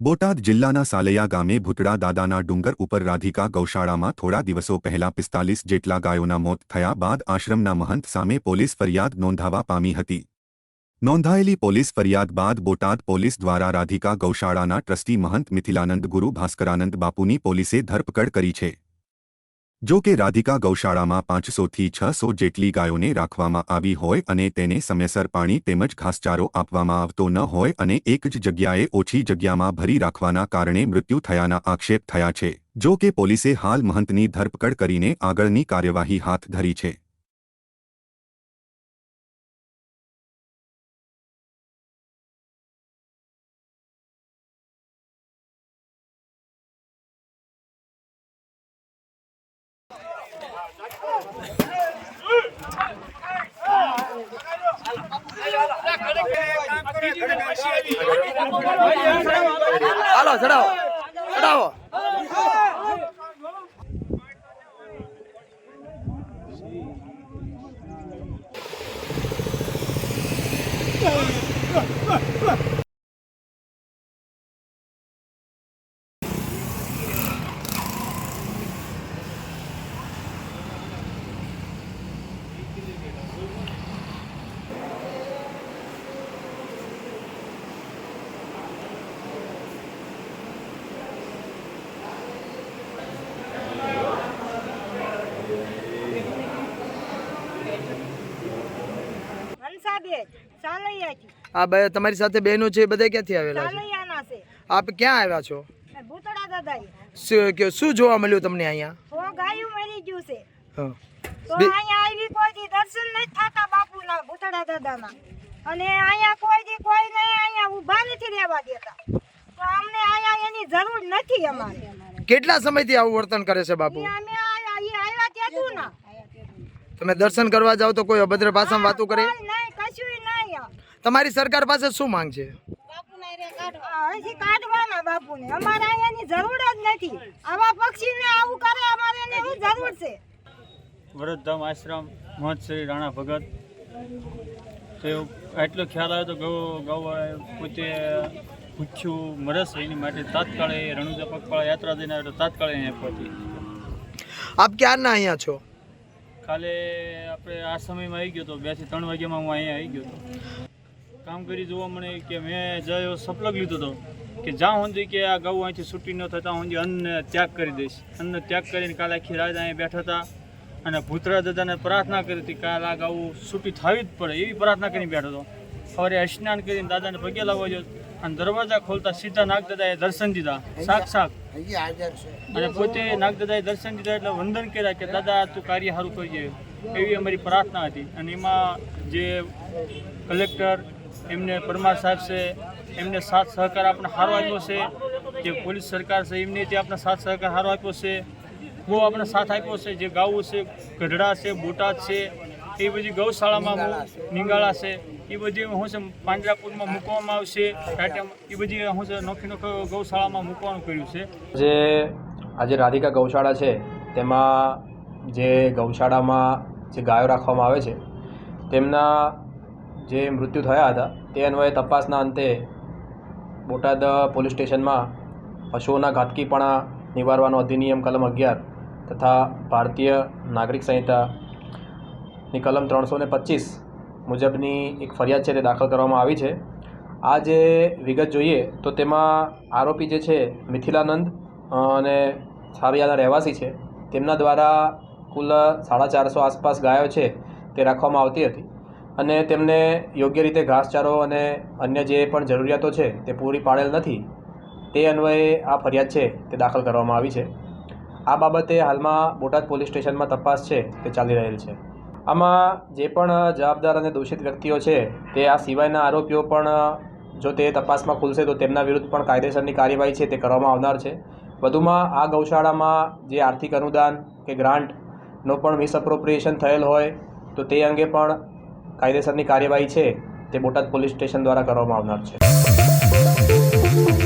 બોટાદ જિલ્લાના સાલૈયા ગામે ભૂતડા દાદાના ડુંગર ઉપર રાધિકા ગૌશાળામાં થોડા દિવસો પહેલા પિસ્તાલીસ જેટલા ગાયોના મોત થયા બાદ આશ્રમના મહંત સામે પોલીસ ફરિયાદ નોંધાવા પામી હતી. નોંધાયેલી પોલીસ ફરિયાદ બાદ બોટાદ પોલીસ દ્વારા રાધિકા ગૌશાળાના ટ્રસ્ટી મહંત મિથિલાનંદ ગુરુ ભાસ્કરાનંદ બાપુની પોલીસે ધરપકડ કરી છે. જો કે રાધિકા ગૌશાળામાં પાંચસોથી છસો જેટલી ગાયોને રાખવામાં આવી હોય અને તેને સમયસર પાણી તેમજ ઘાસચારો આપવામાં આવતો ન હોય અને એક જ જગ્યાએ ઓછી જગ્યામાં ભરી રાખવાના કારણે મૃત્યુ થયાના આક્ષેપ થયા છે. જો કે પોલીસે હાલ મહંતની ધરપકડ કરીને આગળની કાર્યવાહી હાથ ધરી છે. હાલો ચડાવો ચડાવો સાલૈયાથી આ બે તમારી સાથે બહેનો છે બધા ક્યાંથી આવેલા છે? સાલૈયાના છે. આપ ક્યાં આવ્યા છો? ભૂતળા દાદા શું કે શું જોવા મળ્યું તમને અહીંયા? હો ગાયું મરી ગયું છે. હા. તો બે- અહીંયા આવી કોઈ દી દર્શન નથી થતા બાપુના ભૂતળા દાદાના. અને અહીંયા કોઈ દી કોઈને અહીંયા ઊભા નથી રહેવા દેતા. તો અમને અહીંયા એની જરૂર નથી અમારે. કેટલા સમયથી આવું વર્તન કરે છે બાપુ? ઈ અમે આયા ઈ આવ્યા ત્યાંથી ના. તમે દર્શન કરવા જાઓ તો કોઈ અભદ્ર ભાષામાં વાતો કરે? કોઈ તમારી સરકાર પાસે શું માંગ છે? અહીંથી કાઢવાના બાપુને. અમારે અહીંયાની જરૂર જ નથી. આવા પક્ષીને આવું કરે અમારે એની શું જરૂર છે. વરદધામ આશ્રમ મહંત શ્રી રાણા ભગત. તો એવું ખ્યાલ આવ્યો તો ગૌ ગૌ પોતે પૂછ્યું મરસ એની માટે તાત્કાળે રણુજા પગપાળા યાત્રા દઈને આવ્યો તો તાત્કાળે અહીંયા પહોંચી. આપ ક્યારના અહીંયા છો? કાલે આપણે આ સમયમાં આવી ગયો તો બેથી ત્રણ વાગ્યામાં હું અહીંયા આવી ગયો હતો કામ કરી જોવા મળે કે મેં જ એવો સપલગ લીધો હતો કે જ્યાં સુધી કે આ ગૌ અહીંથી છૂટી ન થતા ત્યાં સુધી અન્ન ત્યાગ કરી દઈશ. અન્ન ત્યાગ કરીને કાલે આખી રાત અહીંયા બેઠા હતા અને ભૂતરા દાદાને પ્રાર્થના કરી હતી કાલે આ ગૌ છૂટી થવી જ પડે એવી પ્રાર્થના કરીને બેઠો હતો. સવારે સ્નાન કરીને દાદાને પગે લાવવા ગયો અને દરવાજા ખોલતા સીધા નાગ દાદાએ દર્શન દીધા સાક્ષાત. અને પોતે નાગદાદાએ દર્શન દીધા એટલે વંદન કર્યા કે દાદા તું કાર્ય સારું કરજે એવી અમારી પ્રાર્થના હતી. અને એમાં જે કલેક્ટર એમને પરમાર સાહેબ છે, એમને સાથ સહકાર આપણે સારો આપ્યો છે, જે પોલીસ સરકાર છે, એમને જે આપણે સાથ સહકાર સારો આપ્યો છે, બહુ આપણે સાથ આપ્યો છે, જે ગાવું છે, ગઢડા છે, બોટાદ છે, એ બધી ગૌશાળામાં નિંગાળા છે, એ બધી શું છે પાંજરાપુરમાં મૂકવામાં આવશે એ બધી શું છે નોખી નોખી ગૌશાળામાં મૂકવાનું કર્યું છે. જે આજે રાધિકા ગૌશાળા છે, તેમાં જે ગૌશાળામાં જે ગાયો રાખવામાં આવે છે, તેમના જે મૃત્યુ થયા હતા, તે અન્વયે તપાસના અંતે બોટાદ પોલીસ સ્ટેશનમાં પશુઓના ઘાતકીપણા નિવારવાનો અધિનિયમ કલમ અગિયાર તથા ભારતીય નાગરિક સંહિતાની કલમ ત્રણસો ને પચીસ મુજબની એક ફરિયાદ છે તે દાખલ કરવામાં આવી છે. આ જે વિગત જોઈએ તો તેમાં આરોપી જે છે, મિથિલાનંદ અને સારિયાના રહેવાસી છે. તેમના દ્વારા કુલ સાડા ચારસો આસપાસ ગાયો છે તે રાખવામાં આવતી હતી. અને તેમને યોગ્ય રીતે ઘાસચારો અને અન્ય જે પણ જરૂરિયાતો છે તે પૂરી પાડેલ નથી, તે અન્વયે આ ફરિયાદ છે તે દાખલ કરવામાં આવી છે. આ બાબતે હાલમાં બોટાદ પોલીસ સ્ટેશનમાં તપાસ છે તે ચાલી રહેલ છે. આમાં જે પણ જવાબદાર અને દોષિત વ્યક્તિઓ છે તે આ સિવાયના આરોપીઓ પણ, જો તે તપાસમાં ખુલશે તો તેમના વિરુદ્ધ પણ કાયદેસરની કાર્યવાહી છે તે કરવામાં આવનાર છે. વધુમાં આ ગૌશાળામાં જે આર્થિક અનુદાન કે ગ્રાન્ટનો પણ મિસઅપ્રોપ્રિએશન થયેલ હોય, તો તે અંગે પણ કાયદેસરની કાર્યવાહી છે તે બોટાદ પોલીસ સ્ટેશન દ્વારા કરવામાં આવનાર છે.